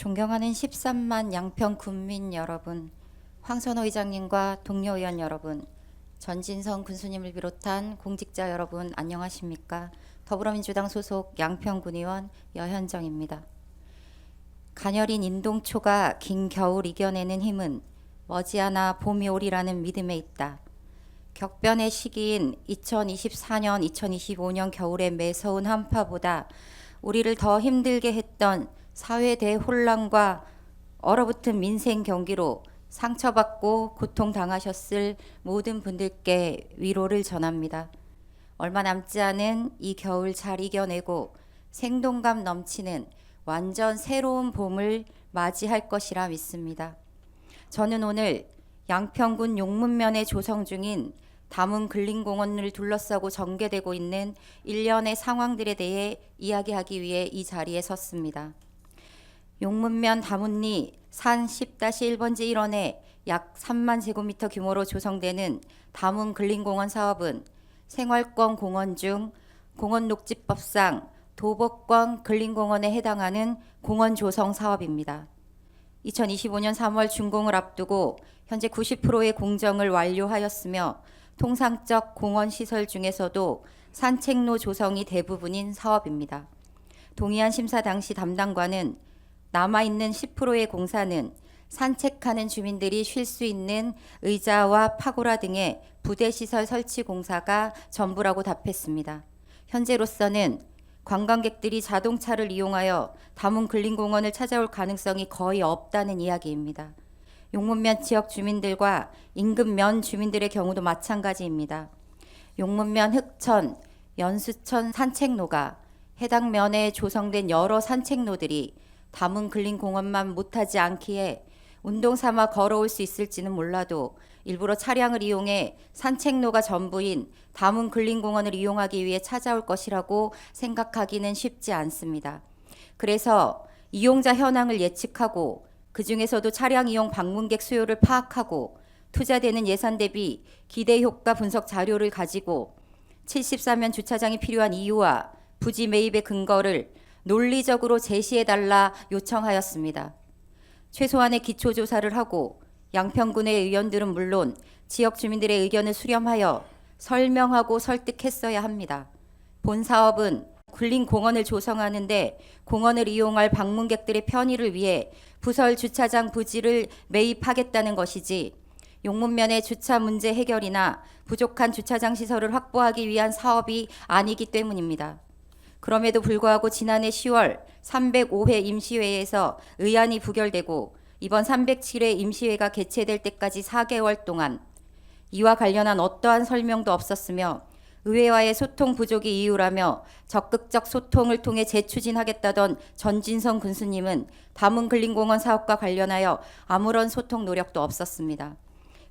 존경하는 13만 양평 군민 여러분, 황선호 의장님과 동료 의원 여러분, 전진성 군수님을 비롯한 공직자 여러분 안녕하십니까? 더불어민주당 소속 양평군 의원 여현정입니다. 가녀린 인동초가 긴 겨울 이겨내는 힘은 머지않아 봄이 오리라는 믿음에 있다. 격변의 시기인 2024년, 2025년 겨울의 매서운 한파보다 우리를 더 힘들게 했던 사회 대혼란과 얼어붙은 민생 경기로 상처받고 고통당하셨을 모든 분들께 위로를 전합니다. 얼마 남지 않은 이 겨울 잘 이겨내고 생동감 넘치는 완전 새로운 봄을 맞이할 것이라 믿습니다. 저는 오늘 양평군 용문면에 조성 중인 담은 근린공원을 둘러싸고 전개되고 있는 일련의 상황들에 대해 이야기하기 위해 이 자리에 섰습니다. 용문면 다문리 산 10-1번지 1원에 약 3만 제곱미터 규모로 조성되는 다문 근린공원 사업은 생활권 공원 중 공원 녹지법상 도보권 근린공원에 해당하는 공원 조성 사업입니다. 2025년 3월 준공을 앞두고 현재 90%의 공정을 완료하였으며 통상적 공원 시설 중에서도 산책로 조성이 대부분인 사업입니다. 동의안 심사 당시 담당관은 남아있는 10%의 공사는 산책하는 주민들이 쉴 수 있는 의자와 파고라 등의 부대 시설 설치 공사가 전부라고 답했습니다. 현재로서는 관광객들이 자동차를 이용하여 다문 근린공원을 찾아올 가능성이 거의 없다는 이야기입니다. 용문면 지역 주민들과 인근 면 주민들의 경우도 마찬가지입니다. 용문면 흑천, 연수천 산책로가 해당 면에 조성된 여러 산책로들이 담은 근린공원만 못하지 않기에 운동 삼아 걸어올 수 있을지는 몰라도 일부러 차량을 이용해 산책로가 전부인 담은 근린공원을 이용하기 위해 찾아올 것이라고 생각하기는 쉽지 않습니다. 그래서 이용자 현황을 예측하고 그 중에서도 차량 이용 방문객 수요를 파악하고 투자되는 예산 대비 기대 효과 분석 자료를 가지고 74면 주차장이 필요한 이유와 부지 매입의 근거를 논리적으로 제시해달라 요청하였습니다. 최소한의 기초조사를 하고 양평군의 의원들은 물론 지역 주민들의 의견을 수렴하여 설명하고 설득했어야 합니다. 본 사업은 굴린 공원을 조성하는데 공원을 이용할 방문객들의 편의를 위해 부설 주차장 부지를 매입하겠다는 것이지 용문면의 주차 문제 해결이나 부족한 주차장 시설을 확보하기 위한 사업이 아니기 때문입니다. 그럼에도 불구하고 지난해 10월 305회 임시회에서 의안이 부결되고 이번 307회 임시회가 개최될 때까지 4개월 동안 이와 관련한 어떠한 설명도 없었으며 의회와의 소통 부족이 이유라며 적극적 소통을 통해 재추진하겠다던 전진성 군수님은 담은 근린공원 사업과 관련하여 아무런 소통 노력도 없었습니다.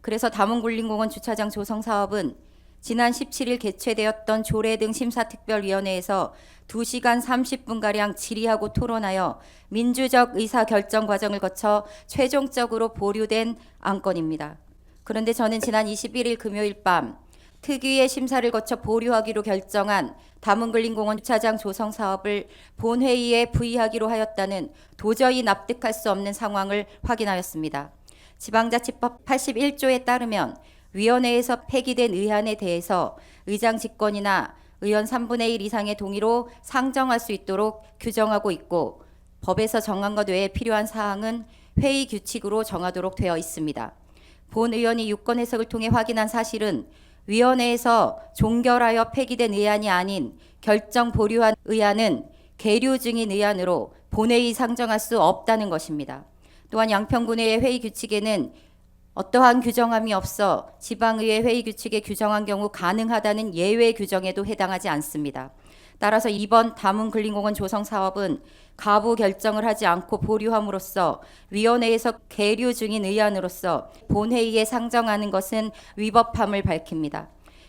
그래서 담은 근린공원 주차장 조성 사업은 지난 17일 개최되었던 조례 등 심사특별위원회에서 2시간 30분가량 질의하고 토론하여 민주적 의사 결정 과정을 거쳐 최종적으로 보류된 안건입니다. 그런데 저는 지난 21일 금요일 밤 특위의 심사를 거쳐 보류하기로 결정한 담은근린공원 주차장 조성 사업을 본회의에 부의하기로 하였다는 도저히 납득할 수 없는 상황을 확인하였습니다. 지방자치법 81조에 따르면 위원회에서 폐기된 의안에 대해서 의장 직권이나 의원 3분의 1 이상의 동의로 상정할 수 있도록 규정하고 있고 법에서 정한 것 외에 필요한 사항은 회의 규칙으로 정하도록 되어 있습니다. 본 의원이 유권 해석을 통해 확인한 사실은 위원회에서 종결하여 폐기된 의안이 아닌 결정 보류한 의안은 계류 중인 의안으로 본회의 상정할 수 없다는 것입니다. 또한 양평군의 회의 규칙에는 어떠한 규정함이 없어 지방의회 회의 규칙에 규정한 경우 가능하다는 예외 규정에도 해당하지 않습니다. 따라서 이번 담은 근린공원 조성 사업은 가부 결정을 하지 않고 보류함으로써 위원회에서 계류 중인 의안으로서 본회의에 상정하는 것은 위법함을 밝힙니다.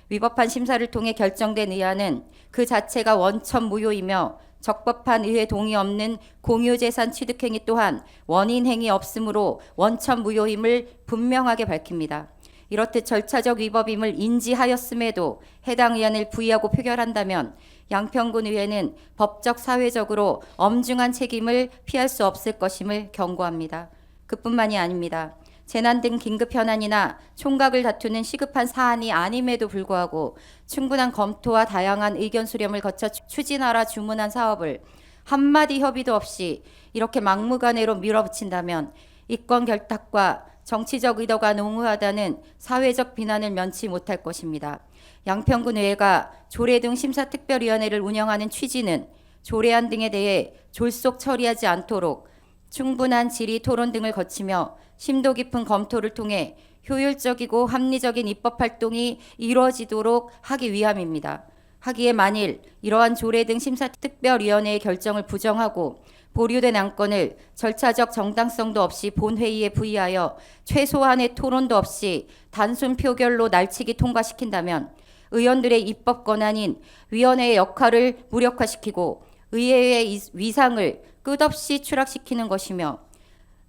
위법한 심사를 통해 결정된 의안은 그 자체가 원천 무효이며 적법한 의회 동의 없는 공유재산 취득행위 또한 원인 행위 없으므로 원천 무효임을 분명하게 밝힙니다. 이렇듯 절차적 위법임을 인지하였음에도 해당 의안을 부의하고 표결한다면 양평군 의회는 법적 사회적으로 엄중한 책임을 피할 수 없을 것임을 경고합니다. 그뿐만이 아닙니다. 재난 등 긴급 현안이나 총각을 다투는 시급한 사안이 아님에도 불구하고 충분한 검토와 다양한 의견 수렴을 거쳐 추- 추진하라 주문한 사업을 한마디 협의도 없이 이렇게 막무가내로 밀어붙인다면 이권 결탁과 정치적 의도가 농후하다는 사회적 비난을 면치 못할 것입니다. 양평군 의회가 조례 등 심사특별위원회를 운영하는 취지는 조례안 등에 대해 졸속 처리하지 않도록 충분한 질의 토론 등을 거치며 심도 깊은 검토를 통해 효율적이고 합리적인 입법 활동이 이루어지도록 하기 위함입니다. 하기에 만일 이러한 조례 등 심사 특별위원회의 결정을 부정하고 보류된 안건을 절차적 정당성도 없이 본회의에 부의하여 최소한의 토론도 없이 단순 표결로 날치기 통과시킨다면 의원들의 입법 권한인 위원회의 역할을 무력화시키고 의회의 이- 위상을 끝없이 추락시키는 것이며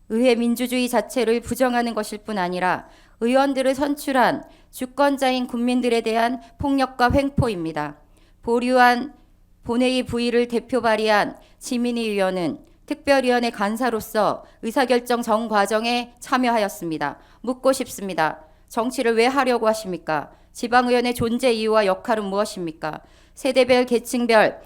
의회 민주주의 자체를 부정하는 것일 뿐 아니라 의원들을 선출한 주권자인 국민들에 대한 폭력과 횡포입니다. 보류한 본회의 부의를 대표 발의한 지민희 의원은 특별위원회 간사로서 의사결정 전 과정에 참여하였습니다. 묻고 싶습니다. 정치를 왜 하려고 하십니까? 지방의원의 존재 이유와 역할은 무엇입니까? 세대별, 계층별,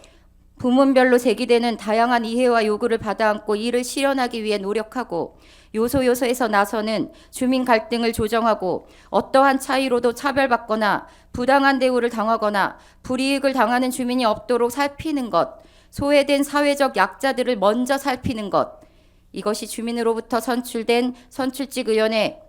부문별로 제기되는 다양한 이해와 요구를 받아안고 이를 실현하기 위해 노력하고 요소 요소에서 나서는 주민 갈등을 조정하고 어떠한 차이로도 차별받거나 부당한 대우를 당하거나 불이익을 당하는 주민이 없도록 살피는 것, 소외된 사회적 약자들을 먼저 살피는 것, 이것이 주민으로부터 선출된 선출직 의원의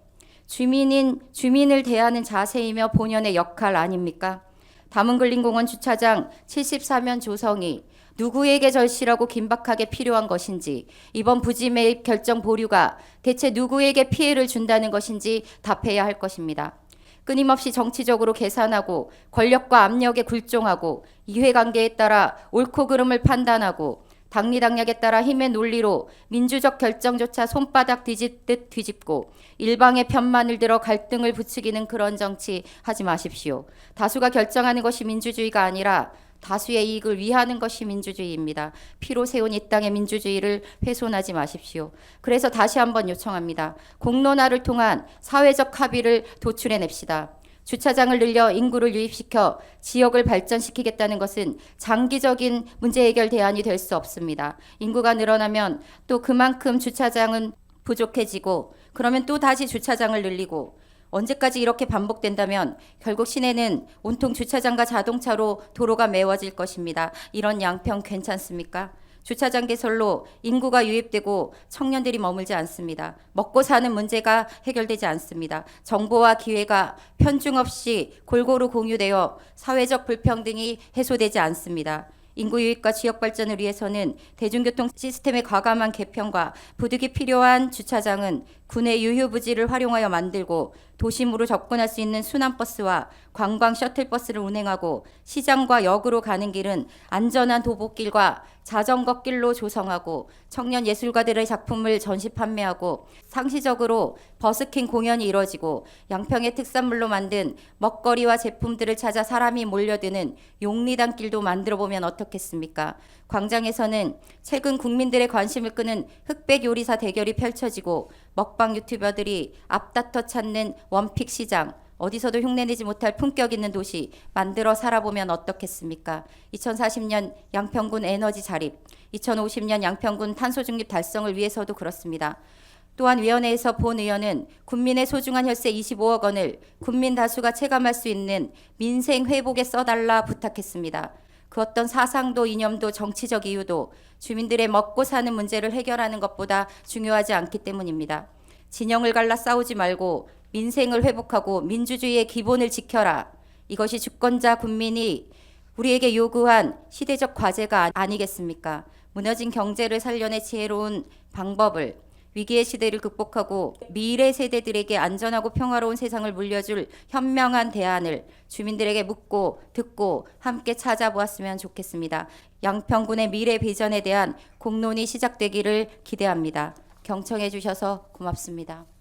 주민인 주민을 대하는 자세이며 본연의 역할 아닙니까? 담은근린공원 주차장 74면 조성이 누구에게 절실하고 긴박하게 필요한 것인지 이번 부지 매입 결정 보류가 대체 누구에게 피해를 준다는 것인지 답해야 할 것입니다. 끊임없이 정치적으로 계산하고 권력과 압력에 굴종하고 이해관계에 따라 옳고 그름을 판단하고 당리당략에 따라 힘의 논리로 민주적 결정조차 손바닥 뒤집듯 뒤집고 일방의 편만을 들어 갈등을 부추기는 그런 정치 하지 마십시오. 다수가 결정하는 것이 민주주의가 아니라 다수의 이익을 위하는 것이 민주주의입니다. 피로 세운 이 땅의 민주주의를 훼손하지 마십시오. 그래서 다시 한번 요청합니다. 공론화를 통한 사회적 합의를 도출해냅시다. 주차장을 늘려 인구를 유입시켜 지역을 발전시키겠다는 것은 장기적인 문제 해결 대안이 될 수 없습니다. 인구가 늘어나면 또 그만큼 주차장은 부족해지고 그러면 또 다시 주차장을 늘리고 언제까지 이렇게 반복된다면 결국 시내는 온통 주차장과 자동차로 도로가 메워질 것입니다. 이런 양평 괜찮습니까? 주차장 개설로 인구가 유입되고 청년들이 머물지 않습니다. 먹고 사는 문제가 해결되지 않습니다. 정보와 기회가 편중 없이 골고루 공유되어 사회적 불평등이 해소되지 않습니다. 인구 유입과 지역 발전을 위해서는 대중교통 시스템의 과감한 개편과 부득이 필요한 주차장은 군의 유휴부지를 활용하여 만들고 도심으로 접근할 수 있는 순환버스와 관광 셔틀버스를 운행하고 시장과 역으로 가는 길은 안전한 도보길과 자전거 길로 조성하고 청년 예술가들의 작품을 전시 판매하고 상시적으로 버스킹 공연이 이뤄지고 양평의 특산물로 만든 먹거리와 제품들을 찾아 사람이 몰려드는 용리단 길도 만들어 보면 어떻겠습니까? 광장에서는 최근 국민들의 관심을 끄는 흑백 요리사 대결이 펼쳐지고 먹방 유튜버들이 앞다퉈 찾는 원픽 시장 어디서도 흉내내지 못할 품격 있는 도시 만들어 살아보면 어떻겠습니까? 2040년 양평군 에너지 자립, 2050년 양평군 탄소 중립 달성을 위해서도 그렇습니다. 또한 위원회에서 본 의원은 국민의 소중한 혈세 25억 원을 국민 다수가 체감할 수 있는 민생 회복에 써달라 부탁했습니다. 그 어떤 사상도 이념도 정치적 이유도 주민들의 먹고 사는 문제를 해결하는 것보다 중요하지 않기 때문입니다. 진영을 갈라 싸우지 말고 민생을 회복하고 민주주의의 기본을 지켜라. 이것이 주권자 국민이 우리에게 요구한 시대적 과제가 아니겠습니까? 무너진 경제를 살려내 지혜로운 방법을 위기의 시대를 극복하고 미래 세대들에게 안전하고 평화로운 세상을 물려줄 현명한 대안을 주민들에게 묻고 듣고 함께 찾아보았으면 좋겠습니다. 양평군의 미래 비전에 대한 공론이 시작되기를 기대합니다. 경청해 주셔서 고맙습니다.